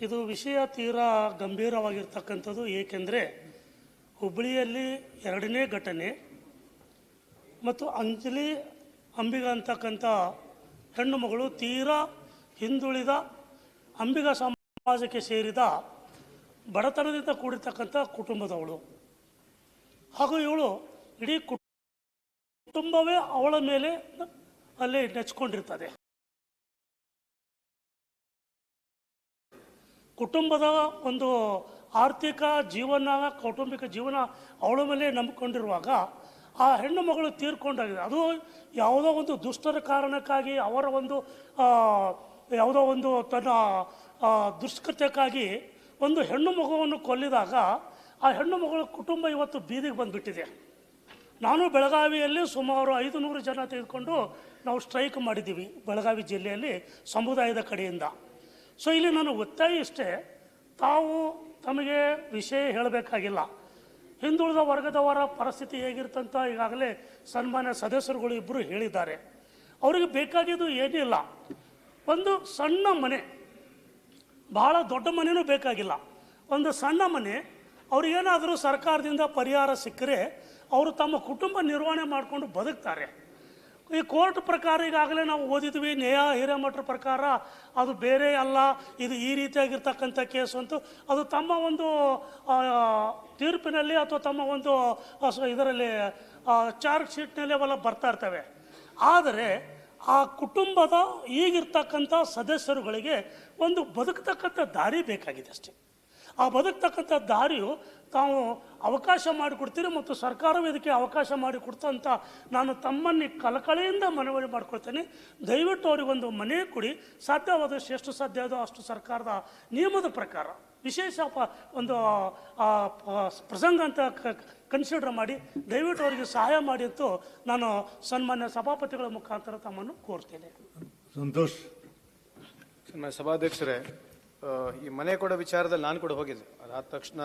ಇದು ವಿಷಯ ತೀರಾ ಗಂಭೀರವಾಗಿರ್ತಕ್ಕಂಥದ್ದು. ಏಕೆಂದರೆ ಹುಬ್ಬಳ್ಳಿಯಲ್ಲಿ ಎರಡನೇ ಘಟನೆ ಮತ್ತು ಅಂಜಲಿ ಅಂಬಿಗ ಅಂತಕ್ಕಂಥ ಹೆಣ್ಣು ಮಗಳು ತೀರಾ ಹಿಂದುಳಿದ ಅಂಬಿಗ ಸಮಾಜಕ್ಕೆ ಸೇರಿದ ಬಡತನದಿಂದ ಕೂಡಿರ್ತಕ್ಕಂಥ ಕುಟುಂಬದವಳು. ಹಾಗೂ ಇವಳು ಇಡೀ ಕುಟುಂಬವೇ ಅವಳ ಮೇಲೆ ಅಲ್ಲಿ ನೆಚ್ಕೊಂಡಿರ್ತದೆ. ಕುಟುಂಬದ ಒಂದು ಆರ್ಥಿಕ ಜೀವನ, ಕೌಟುಂಬಿಕ ಜೀವನ ಅವಳ ಮೇಲೆ ನಂಬಿಕೊಂಡಿರುವಾಗ ಆ ಹೆಣ್ಣು ಮಗಳು ತೀರ್ಕೊಂಡಾಗಿದೆ. ಅದು ಯಾವುದೋ ಒಂದು ದುಷ್ಟರ ಕಾರಣಕ್ಕಾಗಿ, ಅವರ ಒಂದು ಯಾವುದೋ ಒಂದು ತನ್ನ ದುಷ್ಕೃತ್ಯಕ್ಕಾಗಿ ಒಂದು ಹೆಣ್ಣು ಮಗುವನ್ನು ಕೊಲ್ಲಿದಾಗ ಆ ಹೆಣ್ಣು ಮಗಳ ಕುಟುಂಬ ಇವತ್ತು ಬೀದಿಗೆ ಬಂದುಬಿಟ್ಟಿದೆ. ನಾನು ಬೆಳಗಾವಿಯಲ್ಲಿ ಸುಮಾರು ಐದು ನೂರು ಜನ ತೆಗೆದುಕೊಂಡು ನಾವು ಸ್ಟ್ರೈಕ್ ಮಾಡಿದ್ದೀವಿ, ಬೆಳಗಾವಿ ಜಿಲ್ಲೆಯಲ್ಲಿ, ಸಮುದಾಯದ ಕಡೆಯಿಂದ. ಸೊ ಇಲ್ಲಿ ನಾನು ಒತ್ತಾಯ ಇಷ್ಟೇ, ತಾವು ತಮಗೆ ವಿಷಯ ಹೇಳಬೇಕಾಗಿಲ್ಲ. ಹಿಂದುಳಿದ ವರ್ಗದವರ ಪರಿಸ್ಥಿತಿ ಹೇಗಿರ್ತಂತ ಈಗಾಗಲೇ ಸನ್ಮಾನ್ಯ ಸದಸ್ಯರುಗಳು ಇಬ್ಬರು ಹೇಳಿದ್ದಾರೆ. ಅವರಿಗೆ ಬೇಕಾಗಿದ್ದು ಏನಿಲ್ಲ ಒಂದು ಸಣ್ಣ ಮನೆ ಭಾಳ ದೊಡ್ಡ ಮನೆಯೂ ಬೇಕಾಗಿಲ್ಲ. ಒಂದು ಸಣ್ಣ ಮನೆ ಅವ್ರಿಗೇನಾದರೂ ಸರ್ಕಾರದಿಂದ ಪರಿಹಾರ ಸಿಕ್ಕರೆ, ಅವರು ತಮ್ಮ ಕುಟುಂಬ ನಿರ್ವಹಣೆ ಮಾಡಿಕೊಂಡು ಬದುಕ್ತಾರೆ. ಈ ಕೋರ್ಟ್ ಪ್ರಕಾರ ಈಗಾಗಲೇ ನಾವು ಓದಿದ್ವಿ, ನ್ಯಾಯ ಹಿರೇಮಠರ ಪ್ರಕಾರ ಅದು ಬೇರೆ ಅಲ್ಲ, ಇದು ಈ ರೀತಿಯಾಗಿರ್ತಕ್ಕಂಥ ಕೇಸು ಅಂತೂ. ಅದು ತಮ್ಮ ಒಂದು ತೀರ್ಪಿನಲ್ಲಿ ಅಥವಾ ತಮ್ಮ ಒಂದು ಇದರಲ್ಲಿ ಚಾರ್ಜ್ ಶೀಟ್ನಲ್ಲಿ ಅವೆಲ್ಲ ಬರ್ತಾ ಇರ್ತವೆ. ಆದರೆ ಆ ಕುಟುಂಬದ ಈಗಿರ್ತಕ್ಕಂಥ ಸದಸ್ಯರುಗಳಿಗೆ ಒಂದು ಬದುಕತಕ್ಕಂಥ ದಾರಿ ಬೇಕಾಗಿದೆ ಅಷ್ಟೇ. ಆ ಬದುಕ್ತಕ್ಕಂಥ ದಾರಿಯು ತಾವು ಅವಕಾಶ ಮಾಡಿಕೊಡ್ತೀರಿ ಮತ್ತು ಸರ್ಕಾರವೇ ಇದಕ್ಕೆ ಅವಕಾಶ ಮಾಡಿಕೊಡ್ತಂತ ನಾನು ತಮ್ಮನ್ನು ಕಲಕಳೆಯಿಂದ ಮನವರಿ ಮಾಡ್ಕೊಳ್ತೇನೆ. ದಯವಿಟ್ಟು ಅವರಿಗೊಂದು ಮನೆ ಕೊಡಿ. ಸಾಧ್ಯವಾದಷ್ಟು ಎಷ್ಟು ಸಾಧ್ಯ ಅದೋ ಅಷ್ಟು ಸರ್ಕಾರದ ನಿಯಮದ ಪ್ರಕಾರ. ವಿಶೇಷ ಪ ಒಂದು ಪ್ರಸಂಗ ಅಂತ ಕನ್ಸಿಡರ್ ಮಾಡಿ. ದಯವಿಟ್ಟು ಅವರಿಗೆ ಸಹಾಯ ಮಾಡಿ ಅಂತೂ ನಾನು ಸನ್ಮಾನ್ಯ ಸಭಾಪತಿಗಳ ಮುಖಾಂತರ ತಮ್ಮನ್ನು ಕೋರ್ತೇನೆ. ಸಂತೋಷ್. ಸನ್ಮಾನ್ಯ ಸಭಾಧ್ಯಕ್ಷರೇ ಈ ಮನೆ ಕೊಡೋ ವಿಚಾರದಲ್ಲಿ ನಾನು ಕೂಡ ಹೋಗಿದ್ದೆ. ಅದಾದ ತಕ್ಷಣ